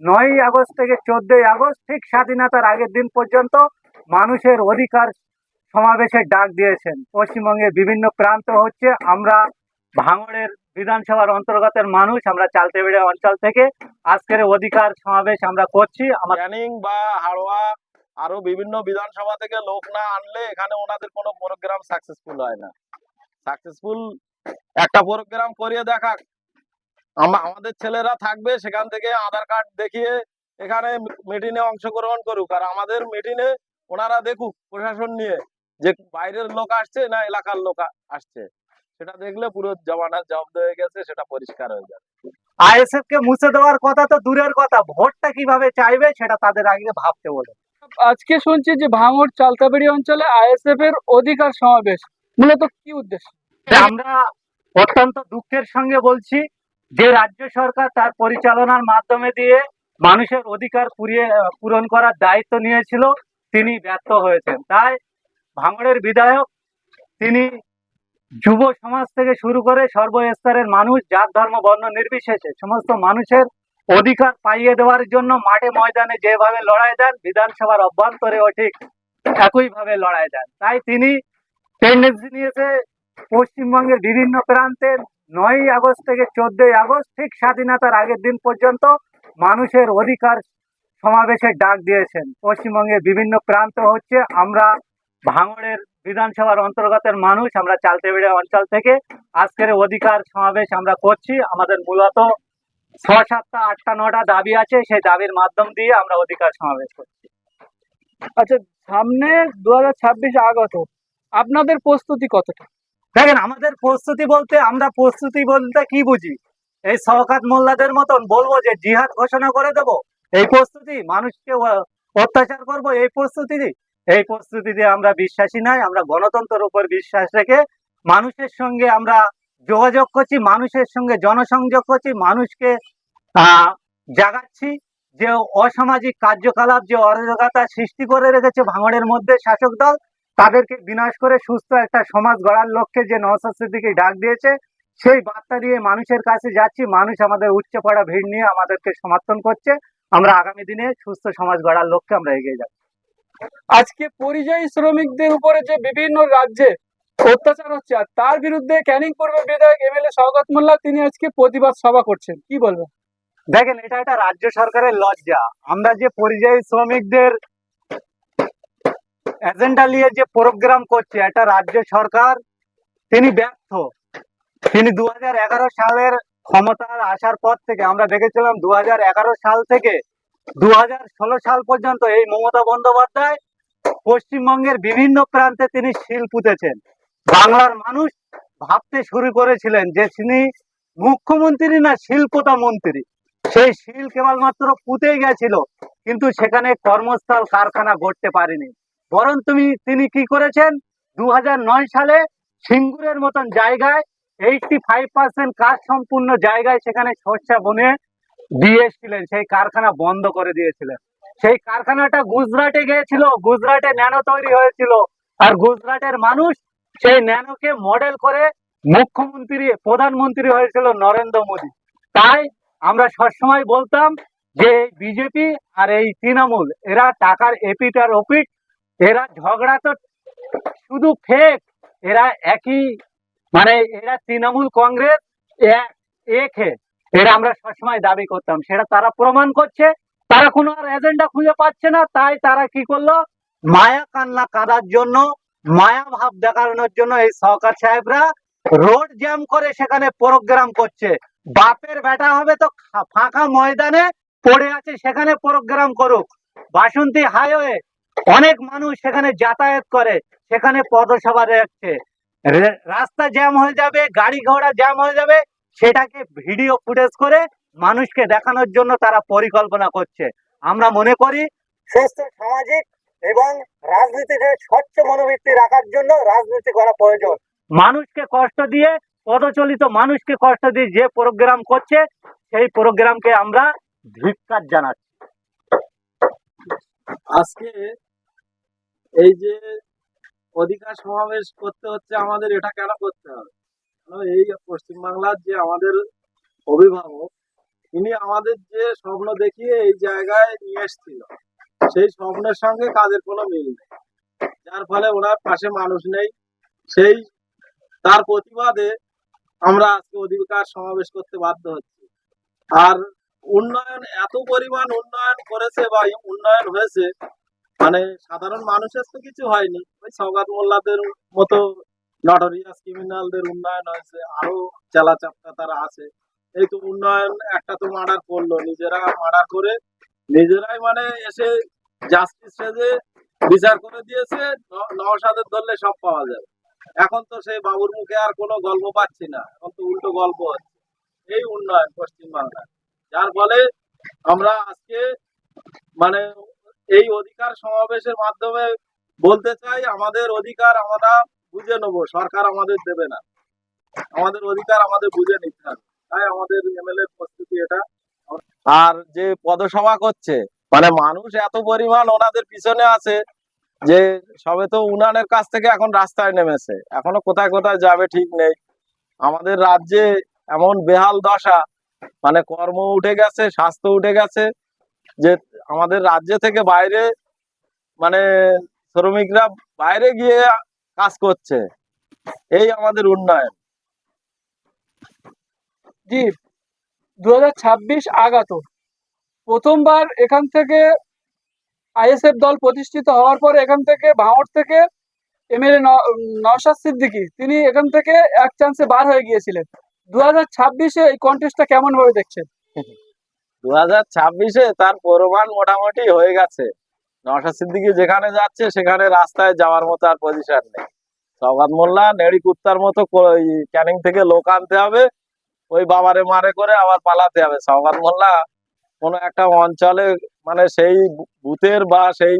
নয়ই আগস্ট থেকে চোদ্দই আগস্ট, ঠিক স্বাধীনতার আগের দিন পর্যন্ত মানুষের অধিকার সমাবেশের ডাক দিয়েছেন। পশ্চিমবঙ্গের বিভিন্ন প্রান্ত হচ্ছে, আমরা ভাঙড়ের বিধানসভার অন্তর্গতের মানুষ, আমরা চালতেবেড়ে অঞ্চল থেকে আজকের অধিকার সমাবেশ আমরা করছি। আমার ক্যানিং বা হাড়োয়া, আরও বিভিন্ন বিধানসভা থেকে লোক না আনলে এখানে ওনাদের কোনো প্রোগ্রাম সাকসেসফুল হয় না। সাকসেসফুল একটা প্রোগ্রাম করিয়ে দেখাক। আমাদের ছেলেরা থাকবে সেখান থেকে আধার কার্ড দেখিয়ে এখানে মিটিংয়ে অংশগ্রহণ করুক আর আমাদের মিটিংয়ে ওনারা দেখুক প্রশাসন নিয়ে যে বাইরের লোক আসছে না এলাকার লোক আসছে সেটা দেখলে পুরো জমানার জব্দ হয়ে গেছে সেটা পরিষ্কার হয়ে যাবে আইএসএফ কে মুছে দেওয়ার কথা তো দূরের কথা ভোটটা কীভাবে চাইবে সেটা তাদের আগে ভাবতে বলে আজকে শুনছি যে ভাঙড় চালতাবাড়ি অঞ্চলে আইএসএফ এর অধিকার সমাবেশ মূলত কি উদ্দেশ্য আমরা অত্যন্ত দুঃখের সঙ্গে বলছি যে রাজ্য সরকার তার পরিচালনার মাধ্যমে দিয়ে মানুষের অধিকার পুরিয়ে পূরণ করার দায়িত্ব নিয়েছিল, তিনি ব্যর্থ হয়েছেন। তাই ভাঙড়ের বিধায়ক, তিনি যুব সমাজ থেকে শুরু করে সর্বস্তরের মানুষ, জাত, ধর্ম, বর্ণ নির্বিশেষে সমস্ত মানুষের অধিকার পাইয়ে দেওয়ার জন্য মাঠে ময়দানে যেভাবে লড়াই দেন, বিধানসভার অভ্যন্তরেও ঠিক একইভাবে লড়াই দেন। তাই তিনি টেন্ডেন্সি নিয়েছে পশ্চিমবঙ্গের বিভিন্ন প্রান্তে নয়ই আগস্ট থেকে চোদ্দই আগস্ট, ঠিক স্বাধীনতার আগের দিন পর্যন্ত মানুষের অধিকার সমাবেশের ডাক দিয়েছেন। পশ্চিমবঙ্গের বিভিন্ন প্রান্ত হচ্ছে, আমরা ভাঙড়ের বিধানসভার অন্তর্গতের মানুষ, আমরা চালতেবেড়ে অঞ্চল থেকে আজকের অধিকার সমাবেশ আমরা করছি। আমাদের মূলত ছ সাতটা আটটা, নটা দাবি আছে, সেই দাবির মাধ্যম দিয়ে আমরা অধিকার সমাবেশ করছি। আচ্ছা সামনে দু হাজার ছাব্বিশ আগত আপনাদের প্রস্তুতি কতটা? দেখেন, আমাদের প্রস্তুতি বলতে, আমরা প্রস্তুতি বলতে কি বুঝি? এই শওকাত মোল্লাদের মতন বলব যে, জিহাদ ঘোষণা করে দেব। এই প্রস্তুতি, মানুষকে অত্যাচার করব এই প্রস্তুতি এই প্রস্তুতিতে আমরা বিশ্বাসী নাই, আমরা গণতন্ত্রের উপর বিশ্বাস রেখে মানুষের সঙ্গে আমরা যোগাযোগ করছি, মানুষের সঙ্গে জনসংযোগ করছি, মানুষকে জাগাচ্ছি। যে অসামাজিক কার্যকলাপ, যে অরাজকতা সৃষ্টি করে রেখেছে ভাঙড়ের মধ্যে শাসক দল তাদেরকে বিনাশ করে সুস্থ একটা সমাজ গড়ার লক্ষ্যে যে নওসাদ সিদ্দিকী ডাক দিয়েছে সেই বার্তা দিয়ে মানুষের কাছে যাচ্ছি। মানুষ আমাদের উচ্চ পড়া ভিড় নিয়ে আমাদেরকে সমর্থন করছে। আমরা আগামী দিনে সুস্থ সমাজ গড়ার লক্ষ্যে আমরা এগিয়ে যাচ্ছি। আজকে পরিযায়ী শ্রমিকদের উপরে যে বিভিন্ন রাজ্যে অত্যাচার হচ্ছে আর তার বিরুদ্ধে ক্যানিং পূর্ব বিধায়ক এম এল এ শওকত মোল্লা তিনি আজকে প্রতিবাদ সভা করছেন। কি বলবেন? দেখেন এটা একটা রাজ্য সরকারের লজ্জা। আমরা যে পরিযায়ী শ্রমিকদের এজেন্ডা নিয়ে যে প্রোগ্রাম করছে একটা রাজ্য সরকার, তিনি ব্যর্থ। তিনি দু হাজার এগারো সালের ক্ষমতার আসার পর থেকে, আমরা দেখেছিলাম দু হাজার এগারো সাল থেকে দু হাজার ষোলো সাল পর্যন্ত এই মমতা বন্দ্যোপাধ্যায় পশ্চিমবঙ্গের বিভিন্ন প্রান্তে তিনি শিল পুঁতেছেন। বাংলার মানুষ ভাবতে শুরু করেছিলেন যে তিনি মুখ্যমন্ত্রী না শিল্পতা মন্ত্রী। সেই শিল কেবলমাত্র পুঁতেই গেছিল, কিন্তু সেখানে কর্মস্থল কারখানা গড়তে পারেনি। বরং তুমি, তিনি কি করেছেন? দু হাজার নয় সালে সিঙ্গুরের মতন জায়গায় এইটটি ফাইভ পার্সেন্ট কাজ সম্পূর্ণ জায়গায় সেখানে শস্য বনে দিয়ে দিয়েছিলেন, সেই কারখানা বন্ধ করে দিয়েছিলেন। সেই কারখানাটা গুজরাটে গিয়েছিল, গুজরাটে ন্যানো তৈরি হয়েছিল। আর গুজরাটের মানুষ সেই ন্যানোকে মডেল করে মুখ্যমন্ত্রী, প্রধানমন্ত্রী হয়েছিল নরেন্দ্র মোদী। তাই আমরা সবসময় বলতাম যে বিজেপি আর এই তৃণমূল, এরা টাকার এপিট আর ওপিট এরা ঝগড়া তো শুধু ফেক এরা একই মানে এরা তৃণমূল কংগ্রেস এরা আমরা সবসময় দাবি করতাম, সেটা তারা প্রমাণ করছে, তারা কোনো আর এজেন্ডা খুঁজে পাচ্ছে না, তাই তারা কি করল? মায়া কান্না কাঁদার জন্য, মায়া ভাব দেখানোর জন্য এই সরকার সাহেবরা রোড জ্যাম করে সেখানে প্রোগ্রাম করছে। বাপের বেটা হবে তো ফাঁকা ময়দানে পড়ে আছে, সেখানে প্রোগ্রাম করুক। বাসন্তী হাইওয়ে অনেক মানুষ সেখানে যাতায়াত করে সেখানে পদসভা দেখছে। রাস্তা জ্যাম হয়ে যাবে গাড়ি ঘোড়া জ্যাম হয়ে যাবে সেটাকে ভিডিও ফুটেজ করে মানুষকে দেখানোর জন্য তারা পরিকল্পনা করছে। আমরা মনে করি সুস্থ সামাজিক এবং রাজনীতিতে স্বচ্ছ মনোবৃত্তি রাখার জন্য রাজনীতি করা প্রয়োজন। মানুষকে কষ্ট দিয়ে পদচলিত মানুষকে কষ্ট দিয়ে যে প্রোগ্রাম করছে সেই প্রোগ্রামকে আমরা ধিক্কার জানাচ্ছি। আজকে এই যে অধিকার সমাবেশ করতে হচ্ছে আমাদের, এটা কেন করতে হবে? এই পশ্চিমবাংলার যে আমাদের অভিভাবক তিনি আমাদের যে স্বপ্ন দেখিয়ে এই জায়গায় নিয়ে এসেছিল, সেই স্বপ্নের সঙ্গে কাজের কোনো মিল নেই। যার ফলে ওনার পাশে মানুষ নেই। সেই, তার প্রতিবাদে আমরা আজকে অধিকার সমাবেশ করতে বাধ্য হচ্ছি। আর উন্নয়ন, এত পরিমাণ উন্নয়ন করেছে বা উন্নয়ন হয়েছে মানে সাধারণ মানুষের তো কিছু হয়নি। ওই সৌগাত মোল্লাদের মতো নটরিয়াস ক্রিমিনালদের উন্নয়ন হয়েছে, আরও চেলা চাপটা তারা আছে। এই তো উন্নয়ন একটা তো মার্ডার করল, নিজেরা মার্ডার করে, নিজেরাই মানে এসে জাস্টিস সেজে বিচার করে দিয়েছে নওশাদের ধরলে সব পাওয়া যাবে। এখন তো সেই বাবুর মুখে আর কোনো গল্প পাচ্ছি না, এখন তো উল্টো গল্প হচ্ছে। এই উন্নয়ন পশ্চিমবাংলায় যার ফলে আমরা আজকে মানে এই অধিকার সমাবেশের মাধ্যমে বলতে চাই, আমাদের অধিকার আমরা বুঝে নেব, সরকার আমাদের দেবে না। আমাদের অধিকার আমাদের বুঝে নিতে হবে। তাই আমাদের এমএলএ প্রস্তুতি এটা। আর যে পদসভা করছে মানে মানুষ এত পরিমাণ ওনাদের পিছনে আছে যে সবে তো উনানের কাছ থেকে এখন রাস্তায় নেমেছে। এখনও কোথায় কোথায় যাবে ঠিক নেই। আমাদের রাজ্যে এমন বেহাল দশা মানে কর্ম উঠে গেছে, স্বাস্থ্য উঠে গেছে, যে আমাদের রাজ্য থেকে বাইরে মানে শ্রমিকরা বাইরে গিয়ে কাজ করছে। এই আমাদের উন্নয়ন। জি দু আগত। প্রথমবার এখান থেকে আইএসএফ দল প্রতিষ্ঠিত হওয়ার পরে এখান থেকে ভাঙড় থেকে এমএলএ নওশাদ সিদ্দিকী, তিনি এখান থেকে এক চান্সে বার হয়ে গিয়েছিলেন। দু হাজার ছাব্বিশে এই কন্টেস্টটা কেমন ভাবে দেখছেন? দু হাজার ছাব্বিশে তার প্রমাণ মোটামুটি হয়ে গেছে। সিদ্দিকী যেখানে যাচ্ছে, সেখানে রাস্তায় যাওয়ার মতো আর পজিশন নেই। মোল্লা ক্যানিং থেকে লোক আনতে হবে, ওই বাবারে মারে করে আবার পালাতে হবে। সৌগাত মোল্লা কোনো একটা অঞ্চলে মানে সেই বুথের বা সেই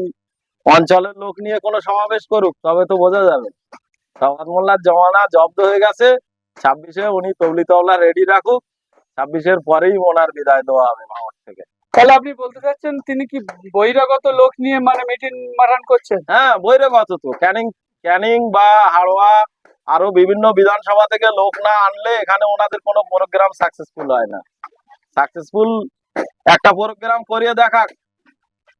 অঞ্চলের লোক নিয়ে কোনো সমাবেশ করুক, তবে তো বোঝা যাবে। সৌগাত মোল্লার জমানা জব্দ হয়ে গেছে। ছাব্বিশে উনি তবলি তবলা রেডি রাখুক ছাব্বিশের পরেই ওনার বিদায় দেওয়া হবে ভাঙড় থেকে। তাহলে আপনি বলতে চাচ্ছেন তিনি কি বহিরাগত লোক নিয়ে মানে মিটিং মারান করছেন? হ্যাঁ বৈরগত তো। ক্যানিং ক্যানিং বা হাড়োয়া আরও বিভিন্ন বিধানসভা থেকে লোক না আনলে এখানে ওনাদের কোনো প্রোগ্রাম সাকসেসফুল হয় না। সাকসেসফুল একটা প্রোগ্রাম করিয়ে দেখাক।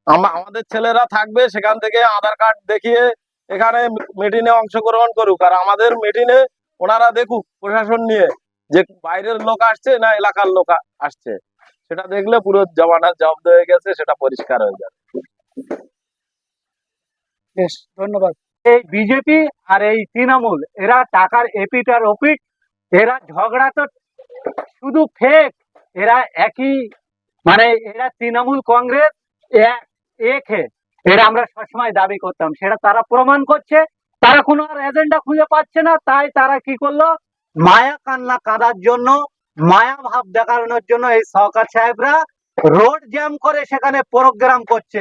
আম- আমাদের ছেলেরা থাকবে সেখান থেকে আধার কার্ড দেখিয়ে এখানে মিটিংয়ে অংশগ্রহণ করুক। আর আমাদের মিটিংয়ে ওনারা দেখুক প্রশাসন নিয়ে যে বাইরের লোক আসছে না এলাকার লোক আসছে। সেটা দেখলে পুরো জমানা জব্দ হয়ে গেছে, সেটা পরিষ্কার হয়ে যাবে। বেশ, ধন্যবাদ। এই বিজেপি আর এই তৃণমূল, এরা টাকার এপিট আর ওপিট এরা ঝগড়া তো শুধু ফেক এরা একই মানে এরা তৃণমূল কংগ্রেস এক এক এরা আমরা সবসময় দাবি করতাম, সেটা তারা প্রমাণ করছে তারা কোনো আর এজেন্ডা খুঁজে পাচ্ছে না, তাই তারা কি করল? মায়া কান্না কাঁদার জন্য, মায়া ভাব দেখানোর জন্য এই সহকার সাহেবরা রোড জ্যাম করে সেখানে প্রোগ্রাম করছে।